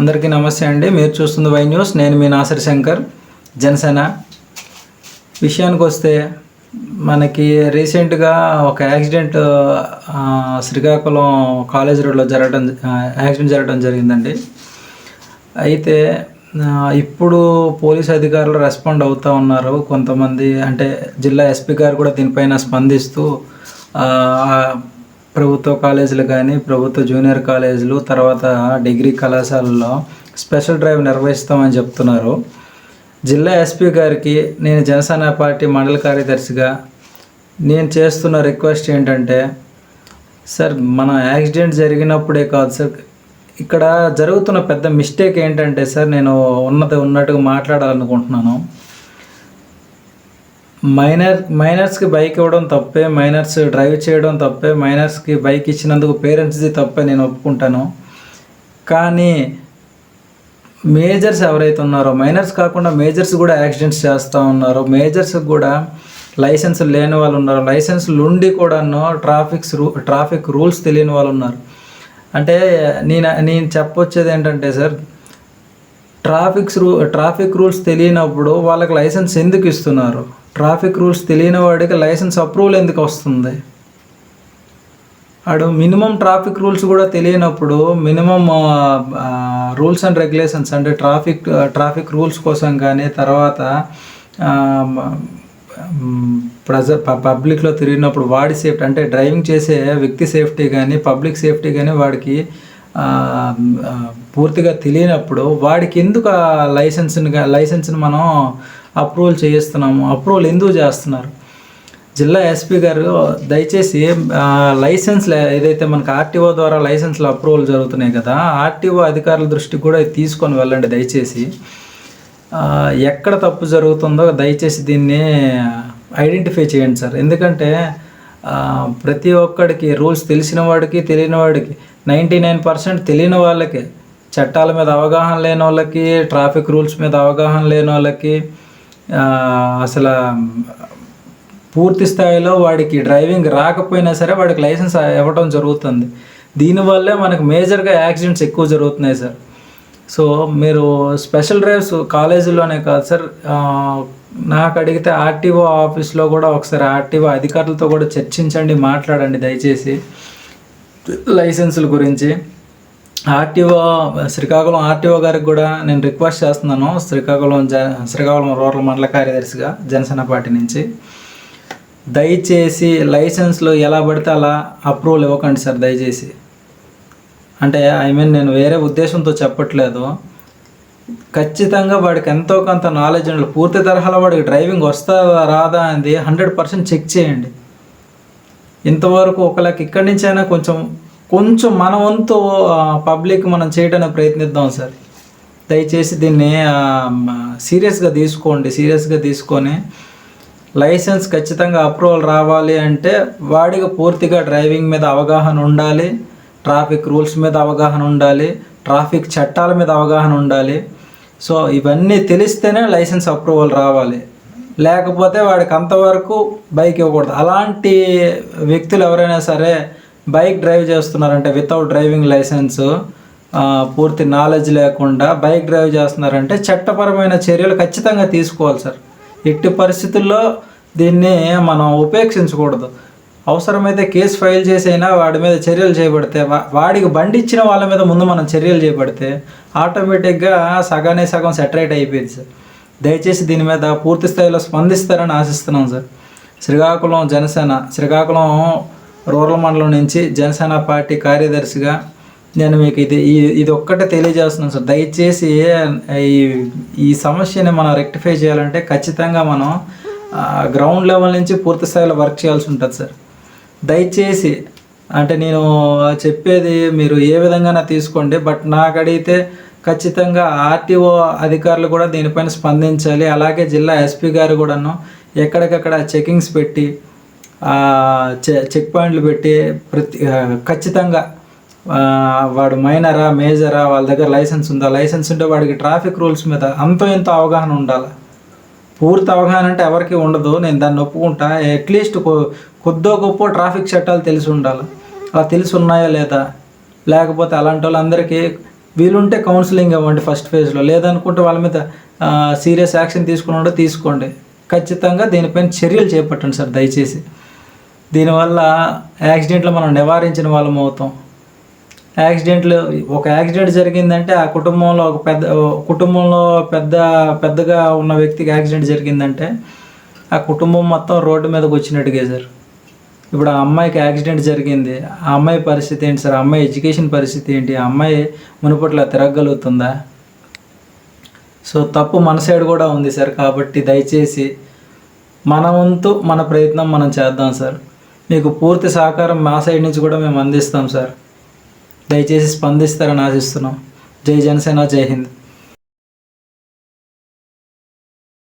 అందరికీ నమస్తే అండి. మీరు చూస్తుంది వై న్యూస్. నేను మీ నాసరి శంకర్. జనసేన. విషయానికి వస్తే మనకి రీసెంట్గా ఒక యాక్సిడెంట్ శ్రీకాకుళం కాలేజ్ రోడ్లో జరగడం యాక్సిడెంట్ జరగడం జరిగిందండి. అయితే ఇప్పుడు పోలీస్ అధికారులు రెస్పాండ్ అవుతూ ఉన్నారు. కొంతమంది అంటే జిల్లా ఎస్పీ గారు కూడా దీనిపైన స్పందిస్తూ ప్రభుత్వ కాలేజీలు కానీ ప్రభుత్వ జూనియర్ కాలేజీలు తర్వాత డిగ్రీ కళాశాలల్లో స్పెషల్ డ్రైవ్ నిర్వహిస్తామని చెప్తున్నారు. జిల్లా ఎస్పీ గారికి నేను జనసేన పార్టీ మండల కార్యదర్శిగా నేను చేస్తున్న రిక్వెస్ట్ ఏంటంటే సార్ మన యాక్సిడెంట్ జరిగినప్పుడే కాదు సార్ ఇక్కడ జరుగుతున్న పెద్ద మిస్టేక్ ఏంటంటే సార్ నేను ఉన్నది ఉన్నట్టుగా మాట్లాడాలనుకుంటున్నాను. మైనర్ మైనర్స్కి బైక్ ఇవ్వడం తప్పే మైనర్స్ డ్రైవ్ చేయడం తప్పే మైనర్స్కి బైక్ ఇచ్చినందుకు పేరెంట్స్ది తప్పే నేను ఒప్పుకుంటాను. కానీ మేజర్స్ ఎవరైతే ఉన్నారో మైనర్స్ కాకుండా మేజర్స్ కూడా యాక్సిడెంట్స్ చేస్తూ ఉన్నారు. మేజర్స్ కూడా లైసెన్స్ లేని వాళ్ళు ఉన్నారు. లైసెన్స్లు ఉండి కూడాను ట్రాఫిక్స్ రూ ట్రాఫిక్ రూల్స్ తెలియని వాళ్ళు ఉన్నారు. అంటే నేను నేను చెప్పొచ్చేది ఏంటంటే సార్ ట్రాఫిక్స్ రూ ట్రాఫిక్ రూల్స్ తెలియనప్పుడు వాళ్ళకి లైసెన్స్ ఎందుకు ఇస్తున్నారు? ట్రాఫిక్ రూల్స్ తెలియని వాడికి లైసెన్స్ అప్రూవల్ ఎందుకు వస్తుంది? ఆడు మినిమం ట్రాఫిక్ రూల్స్ కూడా తెలియనప్పుడు మినిమం రూల్స్ అండ్ రెగ్యులేషన్స్ అంటే ట్రాఫిక్ ట్రాఫిక్ రూల్స్ కోసం కానీ తర్వాత ప్రజ పబ్లిక్లో తిరిగినప్పుడు వాడి సేఫ్టీ అంటే డ్రైవింగ్ చేసే వ్యక్తి సేఫ్టీ కానీ పబ్లిక్ సేఫ్టీ కానీ వాడికి పూర్తిగా తెలియనప్పుడు వాడికి ఎందుకు ఆ లైసెన్స్ని లైసెన్స్ని మనం అప్రూవల్ చేయిస్తున్నాము అప్రూవల్ ఎందుకు చేస్తున్నారు? జిల్లా ఎస్పీ గారు దయచేసి లైసెన్స్ ఏదైతే మనకు ఆర్టీఓ ద్వారా లైసెన్స్లు అప్రూవల్ జరుగుతున్నాయి కదా ఆర్టీఓ అధికారుల దృష్టికి కూడా తీసుకొని వెళ్ళండి దయచేసి. ఎక్కడ తప్పు జరుగుతుందో దయచేసి దీన్ని ఐడెంటిఫై చేయండి సార్. ఎందుకంటే ప్రతి ఒక్కడికి రూల్స్ తెలిసిన వాడికి తెలియని వాడికి నైంటీ నైన్ పర్సెంట్ తెలియని వాళ్ళకి చట్టాల మీద అవగాహన లేని వాళ్ళకి ట్రాఫిక్ రూల్స్ మీద అవగాహన లేని వాళ్ళకి అసలు పూర్తి స్థాయిలో వాడికి డ్రైవింగ్ రాకపోయినా సరే వాడికి లైసెన్స్ ఇవ్వడం జరుగుతుంది. దీనివల్లే మనకు మేజర్గా యాక్సిడెంట్స్ ఎక్కువ జరుగుతున్నాయి సార్. సో మీరు స్పెషల్ డ్రైవ్స్ కాలేజీలోనే కాదు సార్ నాకు అడిగితే ఆర్టీఓ ఆఫీస్లో కూడా ఒకసారి ఆర్టీఓ అధికారులతో కూడా చర్చించండి మాట్లాడండి దయచేసి లైసెన్సుల గురించి. ఆర్టీఓ శ్రీకాకుళం ఆర్టీఓ గారికి కూడా నేను రిక్వెస్ట్ చేస్తున్నాను. శ్రీకాకుళం జ శ్రీకాకుళం రూరల్ మండల కార్యదర్శిగా జనసేన పార్టీ నుంచి. దయచేసి లైసెన్స్లు ఎలా పడితే అలా అప్రూవల్ ఇవ్వకండి సార్ దయచేసి. అంటే ఐ మీన్ నేను వేరే ఉద్దేశంతో చెప్పట్లేదు. ఖచ్చితంగా వాడికి ఎంతో కొంత నాలెడ్జ్ ఉండాలి. పూర్తి తరహాలో వాడికి డ్రైవింగ్ వస్తుందా రాదా అనేది హండ్రెడ్ పర్సెంట్ చెక్ చేయండి. ఇంతవరకు ఒకళ్ళకి ఇక్కడి నుంచి అయినా కొంచెం కొంచెం మన వంతు పబ్లిక్ మనం చేయడానికి ప్రయత్నిద్దాం సార్. దయచేసి దీన్ని సీరియస్గా తీసుకోండి సీరియస్గా తీసుకొని లైసెన్స్ ఖచ్చితంగా అప్రూవల్ రావాలి అంటే వాడికి పూర్తిగా డ్రైవింగ్ మీద అవగాహన ఉండాలి ట్రాఫిక్ రూల్స్ మీద అవగాహన ఉండాలి ట్రాఫిక్ చట్టాల మీద అవగాహన ఉండాలి. సో ఇవన్నీ తెలిస్తేనే లైసెన్స్ అప్రూవల్ రావాలి. లేకపోతే వాడికి అంతవరకు బైక్ ఇవ్వకూడదు. అలాంటి వ్యక్తులు ఎవరైనా సరే బైక్ డ్రైవ్ చేస్తున్నారంటే వితౌట్ డ్రైవింగ్ లైసెన్స్ పూర్తి నాలెడ్జ్ లేకుండా బైక్ డ్రైవ్ చేస్తున్నారంటే చట్టపరమైన చర్యలు ఖచ్చితంగా తీసుకోవాలి సార్. ఎట్టి పరిస్థితుల్లో దీన్ని మనం ఉపేక్షించకూడదు. అవసరమైతే కేసు ఫైల్ చేసైనా వాడి మీద చర్యలు చేపడితే వాడికి బండి ఇచ్చిన వాళ్ళ మీద ముందు మనం చర్యలు చేపడితే ఆటోమేటిక్గా సగానే సగం సెటరేట్ అయిపోయింది సార్. దయచేసి దీని మీద పూర్తి స్థాయిలో స్పందిస్తారని ఆశిస్తున్నాం సార్. శ్రీకాకుళం జనసేన శ్రీకాకుళం రూరల్ మండలం నుంచి జనసేన పార్టీ కార్యదర్శిగా నేను మీకు ఇది ఇది ఒక్కటే తెలియజేస్తున్నాను సార్. దయచేసి ఈ ఈ సమస్యని మనం రెక్టిఫై చేయాలంటే ఖచ్చితంగా మనం గ్రౌండ్ లెవెల్ నుంచి పూర్తి స్థాయిలో వర్క్ చేయాల్సి ఉంటుంది సార్. దయచేసి అంటే నేను చెప్పేది మీరు ఏ విధంగా తీసుకోండి బట్ నాకు అడిగితే ఖచ్చితంగా ఆర్టీఓ అధికారులు కూడా దీనిపైన స్పందించాలి. అలాగే జిల్లా ఎస్పీ గారు కూడాను ఎక్కడికక్కడ చెకింగ్స్ పెట్టి చెక్ పాయింట్లు పెట్టి ప్రతి ఖచ్చితంగా వాడు మైనరా మేజరా వాళ్ళ దగ్గర లైసెన్స్ ఉందా? లైసెన్స్ ఉంటే వాడికి ట్రాఫిక్ రూల్స్ మీద అంతో ఎంతో అవగాహన ఉండాలి. పూర్తి అవగాహన అంటే ఎవరికి ఉండదు. నేను దాన్ని ఒప్పుకుంటా. అట్లీస్ట్ కొద్దో గొప్ప ట్రాఫిక్ చట్టాలు తెలిసి ఉండాలి. అలా తెలిసి ఉన్నాయా లేదా? లేకపోతే అలాంటి వాళ్ళందరికీ వీలుంటే కౌన్సిలింగ్ ఇవ్వండి ఫస్ట్ ఫేజ్లో. లేదనుకుంటే వాళ్ళ మీద సీరియస్ యాక్షన్ తీసుకున్నాడో తీసుకోండి. ఖచ్చితంగా దీనిపైన చర్యలు చేపట్టండి సార్ దయచేసి. దీనివల్ల యాక్సిడెంట్లు మనం నివారించిన వాళ్ళం అవుతాం. యాక్సిడెంట్లు ఒక యాక్సిడెంట్ జరిగిందంటే ఆ కుటుంబంలో ఒక పెద్ద కుటుంబంలో పెద్ద పెద్దగా ఉన్న వ్యక్తికి యాక్సిడెంట్ జరిగిందంటే ఆ కుటుంబం మొత్తం రోడ్డు మీదకి వచ్చినట్టుగా సార్. ఇప్పుడు ఆ అమ్మాయికి యాక్సిడెంట్ జరిగింది. ఆ అమ్మాయి పరిస్థితి ఏంటి సార్? ఆ అమ్మాయి ఎడ్యుకేషన్ పరిస్థితి ఏంటి? ఆ అమ్మాయి మునుపట్ల తిరగగలుగుతుందా? సో తప్పు మన సైడ్ కూడా ఉంది సార్. కాబట్టి దయచేసి మన వంతు మన ప్రయత్నం మనం చేద్దాం సార్. మీకు పూర్తి సహకారం మా సైడ్ నుంచి కూడా మేము అందిస్తాం సార్. దయచేసి స్పందిస్తారని ఆశిస్తున్నాం. జై జనసేన జై హింద్.